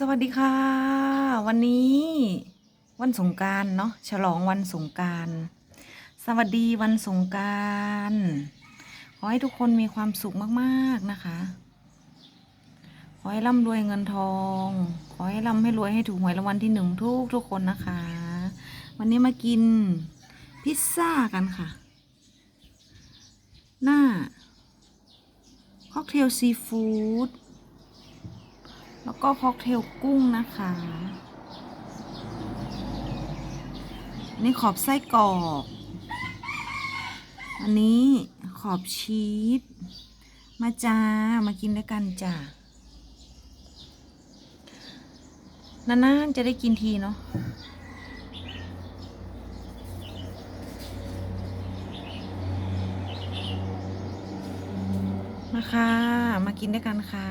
สวัสดีค่ะ วันนี้วันสงการเนาะฉลองวันสงการสวัสดีวันสงการขอให้ทุกคนมีความสุขมากๆนะคะ ขอให้ร่ำรวยเงินทอง ขอให้ร่ำให้รวยให้ถูกหวยรางวัลที่หนึ่งทุกทุกคนนะคะ วันนี้มากินพิซซ่ากันค่ะ หน้าค็อกเทลซีฟู้ด แล้วก็ค็อกเทลกุ้งนะคะ นี่ขอบไส้กรอก อันนี้ขอบชีส มาจ้า มากินด้วยกันจ้านานๆจะได้กินทีเนาะมาค่ะ มากินด้วยกันค่ะ